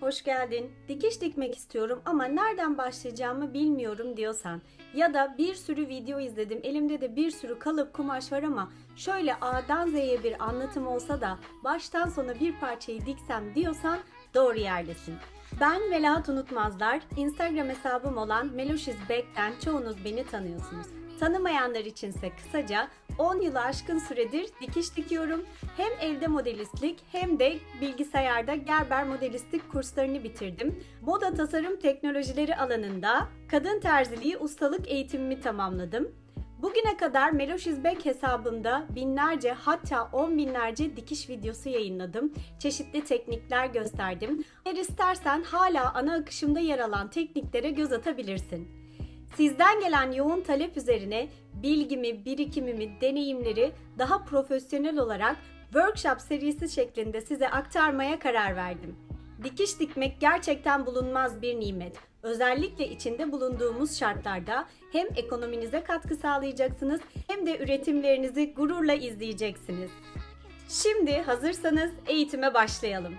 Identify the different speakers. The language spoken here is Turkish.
Speaker 1: hoş geldin. Dikiş dikmek istiyorum ama nereden başlayacağımı bilmiyorum diyorsan ya da bir sürü video izledim, elimde de bir sürü kalıp kumaş var ama şöyle A'dan Z'ye bir anlatım olsa da baştan sona bir parçayı diksem diyorsan doğru yerdesin. Ben Melahat Unutmazlar, Instagram hesabım olan Meloşizbek'ten çoğunuz beni tanıyorsunuz. Tanımayanlar içinse kısaca 10 yılı aşkın süredir dikiş dikiyorum. Hem evde modelistlik hem de bilgisayarda Gerber modelistlik kurslarını bitirdim. Moda tasarım teknolojileri alanında kadın terziliği ustalık eğitimimi tamamladım. Bugüne kadar Meloşizbek hesabımda binlerce hatta on binlerce dikiş videosu yayınladım. Çeşitli teknikler gösterdim. Eğer istersen hala ana akışımda yer alan tekniklere göz atabilirsin. Sizden gelen yoğun talep üzerine bilgimi, birikimimi, deneyimleri daha profesyonel olarak workshop serisi şeklinde size aktarmaya karar verdim. Dikiş dikmek gerçekten bulunmaz bir nimet. Özellikle içinde bulunduğumuz şartlarda hem ekonominize katkı sağlayacaksınız hem de üretimlerinizi gururla izleyeceksiniz. Şimdi hazırsanız eğitime başlayalım.